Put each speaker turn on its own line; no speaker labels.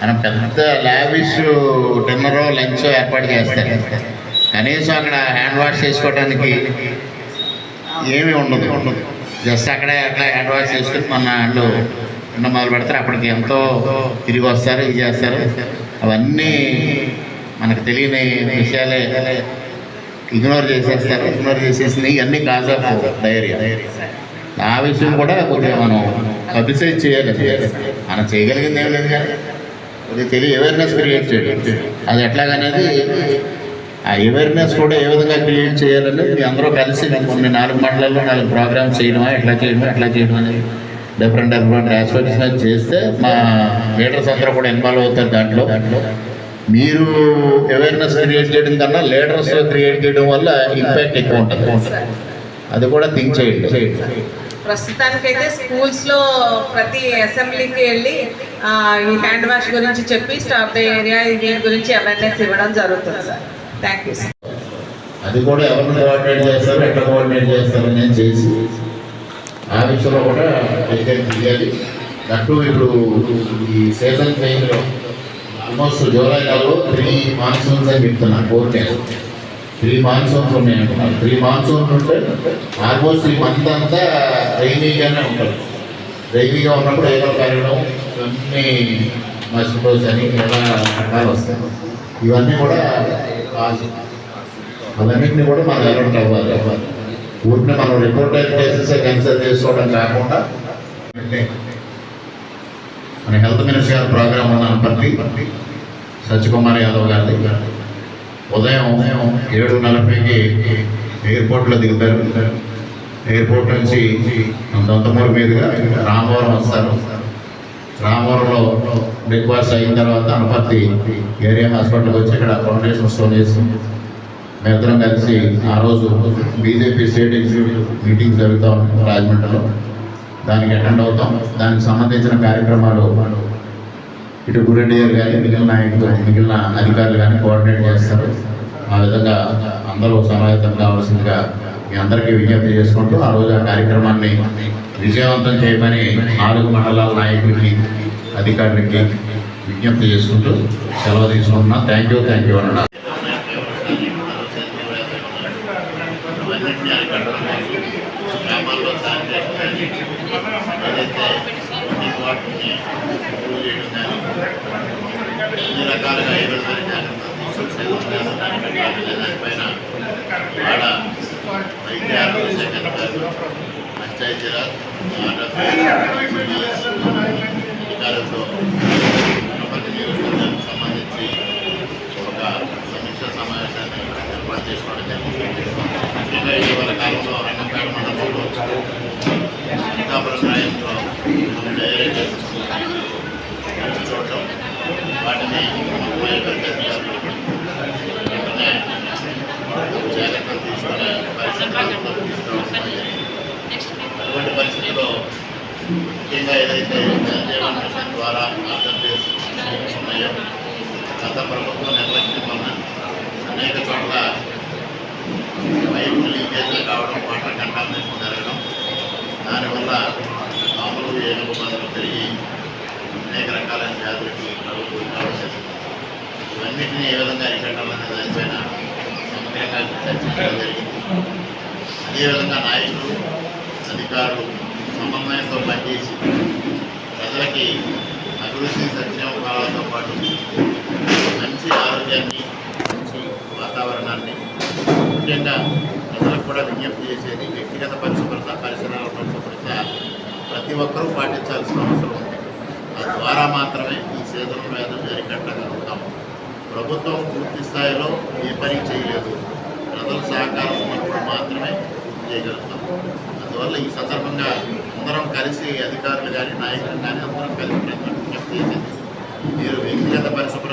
మనం పెద్ద lavish dinner lunch ఏర్పాటు చేస్తారు. కనీసం అక్కడ హ్యాండ్ వాష్ చేసుకోవడానికి ఏమీ ఉండదు. ఉండదు జస్ట్ అక్కడే అట్లా హ్యాండ్ వాష్ చేసుకుని మన వాళ్ళు ఉన్న మొదలు పెడతారు. అప్పటికి ఎంతో తిరిగి వస్తారు ఇది చేస్తారు. అవన్నీ మనకు తెలియని విషయాలే ఇగ్నోర్ చేసేస్తారు. ఇగ్నోర్ చేసేసి ఇవన్నీ కాజ్ ఆఫ్ డైరియా ఆ విషయం కూడా కొద్దిగా మనం పబ్లిసైజ్ చేయాలి. మనం చేయగలిగింది ఏం లేదు కానీ కొద్దిగా తెలియ అవేర్నెస్ క్రియేట్ చేయడం అది ఎట్లాగనేది ఆ అవేర్నెస్ కూడా ఏ విధంగా క్రియేట్ చేయాలనేది మీ అందరూ కలిసి కొన్ని నాలుగు మండలాల్లో నాలుగు ప్రోగ్రామ్స్ చేయడమా ఎట్లా చేయడమా ఎట్లా చేయడం అనేది డిఫరెంట్ డిఫరెంట్ ఆస్పెక్ట్స్ మీద చేస్తే మా లీడర్స్ అందరూ కూడా ఇన్వాల్వ్ అవుతారు దాంట్లో. దాంట్లో మీరు అవేర్నెస్ క్రియేట్ చేయడం కన్నా లీడర్స్ క్రియేట్ చేయడం వల్ల ఇంపాక్ట్ ఎక్కువ ఉంటుంది. అది కూడా థింక్ చేయండి చేయండి.
ప్రస్తుతానికైతే స్కూల్స్లో ప్రతి అసెంబ్లీకి వెళ్ళి ఈ హ్యాండ్ వాష్ గురించి చెప్పి స్టాప్ డే ఏరియా దీని గురించి అవేర్నెస్ ఇవ్వడం జరుగుతుంది సార్. థ్యాంక్ యూ సార్
అది కూడా ఎవరిని కోఆర్డినేట్ చేస్తారు ఎట్లా కోఆర్డినేట్ చేస్తారు నేను చేసి ఆ విషయంలో కూడా డిసైడ్ చేయాలి. దట్టు ఇప్పుడు ఈ సీజన్ టైంలో ఆల్మోస్ట్ జూలై నెలలో త్రీ మాన్సూన్స్ అని చెప్తున్నాను ఫోర్కాస్ట్ త్రీ మాన్సూన్స్ ఉన్నాయి అంటున్నారు త్రీ మాన్సూన్స్ ఉంటే ఆల్మోస్ట్ ఈ మంత్ అంతా రైనీగానే ఉంటుంది. రైనీగా ఉన్నప్పుడు ఏదో పెరగడం ఇవన్నీ మస్కిటోస్ అని ఎలా రకాలు వస్తాయి. ఇవన్నీ కూడా అవన్నింటినీ కూడా మనం అలర్ట్ అవ్వాలి అవ్వాలి. ఊరిని మనం రిపోర్ట్ రిపోర్టెడ్ కేసెస్ కన్సిడర్ చేసుకోవడం కాకుండా మన హెల్త్ మినిస్టర్ గారి ప్రోగ్రామ్ ఉన్న పట్టి సత్యకుమార్ యాదవ్ గారి ఉదయం ఉదయం ఏడు నలభైకి ఎయిర్పోర్ట్లో దిగుతారు. ఎయిర్పోర్ట్ నుంచి దొంతమూరు మీదుగా రామవరం వస్తారు. రామవరంలో బ్రేక్ఫాస్ట్ అయిన తర్వాత అనపర్తి ఏరియా హాస్పిటల్కి వచ్చి ఇక్కడ ఫౌండేషన్ స్టోన్ చేసి మేమిద్దరం కలిసి ఆ రోజు బీజేపీ స్టేట్ ఎగ్జిక్యూటివ్ మీటింగ్ జరుగుతూ ఉంటుంది రాజమండ్రిలో. దానికి అటెండ్ అవుతాం. దానికి సంబంధించిన కార్యక్రమాలు ఇటు గురెడ్డి గారు కానీ మిగిలిన నాయకులు మిగిలిన అధికారులు కానీ కోఆర్డినేట్ చేస్తారు. ఆ విధంగా అందరూ సమాయత్తం కావాల్సిందిగా మీ అందరికీ విజ్ఞప్తి చేసుకుంటూ ఆ రోజు ఆ కార్యక్రమాన్ని విజయవంతం చేయమని నాలుగు మండలాల నాయకులకి అధికారులకి విజ్ఞప్తి చేసుకుంటూ సెలవు తీసుకుంటున్నా. థ్యాంక్ యూ థ్యాంక్ యూ అన్న. ఏదైతే నీటి వాటిని చేయడం కానీ అన్ని రకాలుగా ఏ విధమైన దానిపైన వాడ వైద్య ఆరోగ్య శాఖ అధికారులు పంచాయతీరాజ్ అధికారులతో నియోజకవర్గానికి సంబంధించి ఒక సమీక్ష సమావేశాన్ని ఏర్పాటు చేసుకోవడం జరిగింది ముఖ్యంగా ఇటీవల కాలంలో రంగంపేట మండలంలో చూడటం వాటిని జాగ్రత్తలు తీసుకునే అటువంటి పరిస్థితుల్లో ముఖ్యంగా ఏదైతే జలజీవన్ మిషన్ ద్వారా ఆంధ్రప్రదేశ్ ఉన్నాయో గత ప్రభుత్వం నిర్లక్ష్యం వలన అనేక చోట్ల పైపు లీకేజ్ కావడం వాటర్ కంటామినేషన్ రకాలైన వ్యాధులకి ప్రభుత్వం కావచ్చు ఇవన్నింటినీ ఏ విధంగా అరికట్టాలనే దానిపైన సమగ్రంగా చర్చించడం జరిగింది. అదేవిధంగా నాయకులు అధికారులు సమన్వయంతో పనిచేసి ప్రజలకి అభివృద్ధి సంక్షేమాలతో పాటు మంచి ఆరోగ్యాన్ని మంచి వాతావరణాన్ని ముఖ్యంగా ప్రజలకు కూడా విజ్ఞప్తి చేసేది వ్యక్తిగత పరిశుభ్రత పరిసరాల పరిశుభ్రత ప్రతి ఒక్కరూ పాటించాల్సిన అవసరం ఉంది. తద్వారా మాత్రమే ఈ సీజన్ వ్యాధులు అరికట్టగలుగుతాం. ప్రభుత్వం పూర్తి స్థాయిలో ఏ పని చేయలేదు. ప్రజల సహకారం ఉన్నప్పుడు మాత్రమే చేయగలుగుతాం. అందువల్ల ఈ సందర్భంగా అందరం కలిసి అధికారులు కానీ నాయకులు కానీ అందరం కలిసి ప్రతి విజ్ఞప్తి మీరు వ్యక్తిగత పరిశుభ్రత